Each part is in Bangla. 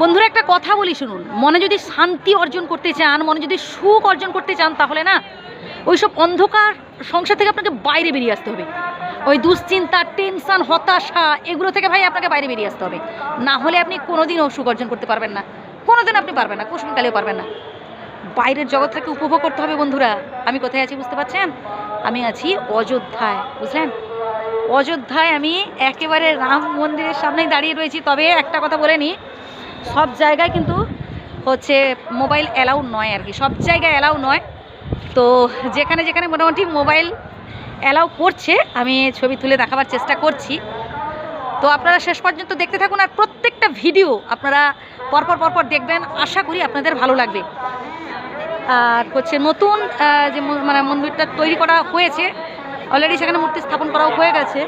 বন্ধুরা, একটা কথা বলি শুনুন। মনে যদি শান্তি অর্জন করতে চান, মনে যদি সুখ অর্জন করতে চান, তাহলে না, ওইসব অন্ধকার সংসার থেকে আপনাকে বাইরে বেরিয়ে আসতে হবে। ওই দুশ্চিন্তা, টেনশন, হতাশা, এগুলো থেকে ভাই আপনাকে বাইরে বেরিয়ে আসতে হবে। না হলে আপনি কোনোদিনও সুখ অর্জন করতে পারবেন না। কোনোদিন আপনি পারবেন না, কুসুমকালেও পারবেন না। বাইরের জগৎটাকে উপভোগ করতে হবে বন্ধুরা। আমি কোথায় আছি বুঝতে পারছেন? আমি আছি অযোধ্যায়, বুঝলেন? অযোধ্যায় আমি একেবারে রাম মন্দিরের সামনেই দাঁড়িয়ে রয়েছি। তবে একটা কথা বলে নিই সব জায়গায় কিন্তু হচ্ছে মোবাইল অ্যালাউ নয় আর কি সব জায়গায় অ্যালাউ নয়। তো যেখানে যেখানে মোটামুটি মোবাইল অ্যালাউ করছে আমি ছবি তুলে দেখাবার চেষ্টা করছি। তো আপনারা শেষ পর্যন্ত দেখতে থাকুন আর প্রত্যেকটা ভিডিও আপনারা পরপর পরপর দেখবেন আশা করি আপনাদের ভালো লাগবে। আর হচ্ছে নতুন যে মানে মন্দিরটা তৈরি করা হয়েছে অলরেডি সেখানে মূর্তি স্থাপন করাও হয়ে গেছে।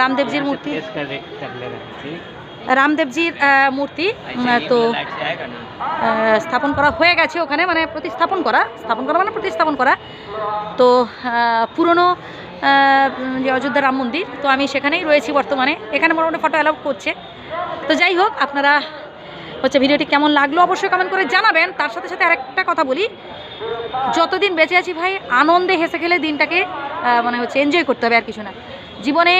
রামদেবজির মূর্তি। রামদেবজির মূর্তি তো স্থাপন করা হয়ে গেছে ওখানে মানে প্রতিস্থাপন করা, স্থাপন করা মানে প্রতিস্থাপন করা। তো পুরনো যে অযোধ্যা রাম মন্দির, তো আমি সেখানেই রয়েছি বর্তমানে। এখানে মোটামুটি ফটো অ্যালাউ করছে। তো যাই হোক, আপনারা হচ্ছে ভিডিওটি কেমন লাগল অবশ্যই কমেন্ট করে জানাবেন। তার সাথে সাথে আরেকটা কথা বলি। যতদিন বেঁচে আছি ভাই, আনন্দে হেসে খেলে দিনটাকে মানে হচ্ছে এনজয় করতে হবে আর কিছু না। জীবনে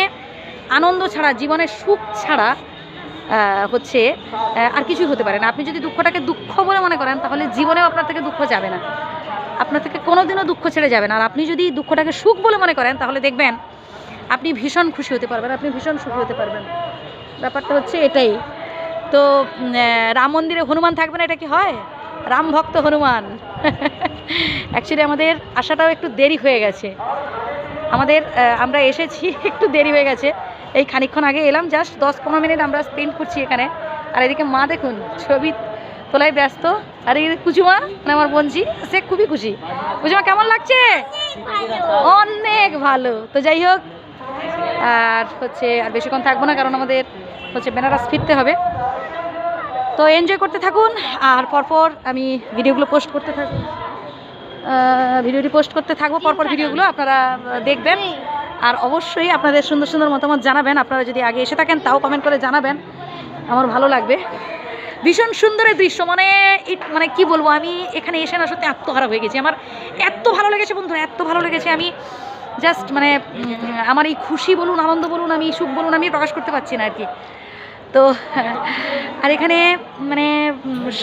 আনন্দ ছাড়া, জীবনে সুখ ছাড়া হচ্ছে আর কিছুই হতে পারে না। আপনি যদি দুঃখটাকে দুঃখ বলে মনে করেন, তাহলে জীবনেও আপনার থেকে দুঃখ যাবে না। আপনার থেকে কোনোদিনও দুঃখ ছেড়ে যাবে না। আর আপনি যদি দুঃখটাকে সুখ বলে মনে করেন, তাহলে দেখবেন আপনি ভীষণ খুশি হতে পারবেন, আপনি ভীষণ সুখী হতে পারবেন। ব্যাপারটা হচ্ছে এটাই। তো রাম মন্দিরে হনুমান থাকবে না, এটা কি হয়? রাম ভক্ত হনুমান। অ্যাকচুয়ালি আমাদের আসাটাও একটু দেরি হয়ে গেছে। আমাদের আমরা এসেছি একটু দেরি হয়ে গেছে। এই খানিকক্ষণ আগে এলাম জাস্ট দশ পনেরো মিনিট আমরা স্পেন্ড করছি এখানে। আর এদিকে মা দেখুন ছবি তোলায় ব্যস্ত। আর এই কুচুমা মানে আমার বোনজি সে খুবই খুশি। কুচুমা কেমন লাগছে? অনেক ভালো। তো যাই হোক আর হচ্ছে আর বেশিক্ষণ থাকব না কারণ আমাদের হচ্ছে বেনারস ফিরতে হবে। তো এনজয় করতে থাকুন আর পরপর আমি ভিডিওগুলো পোস্ট করতে আহ, ভিডিওটি পোস্ট করতে থাকব পরপর ভিডিওগুলো আপনারা দেখবেন। আর অবশ্যই আপনাদের সুন্দর সুন্দর মতামত জানাবেন। আপনারা যদি আগে এসে থাকেন তাও কমেন্ট করে জানাবেন। আমার ভালো লাগবে। ভীষণ সুন্দর এই দৃশ্য। মানে মানে কি বলব আমি এখানে এসে না সত্যি আত্মহারা হয়ে গেছি। আমার এত ভালো লেগেছে বন্ধুরা এত ভালো লেগেছে। আমি জাস্ট মানে আমার এই খুশি বলুন আনন্দ বলুন আমি সুখ বলুন আমি প্রকাশ করতে পারছি না আর কি। তো, আর এখানে মানে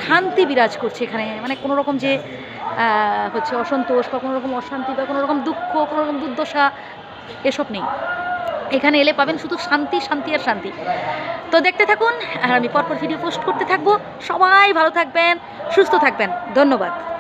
শান্তি বিরাজ করছে এখানে। মানে কোনো রকম যে হচ্ছে অসন্তোষ বা কোনো রকম অশান্তি বা কোনো রকম দুঃখ, কোনো রকম দুর্দশা, এসব নেই। এখানে এলে পাবেন শুধু শান্তি শান্তি আর শান্তি। তো দেখতে থাকুন, আর আমি পরপর ভিডিও পোস্ট করতে থাকব। সবাই ভালো থাকবেন, সুস্থ থাকবেন। ধন্যবাদ।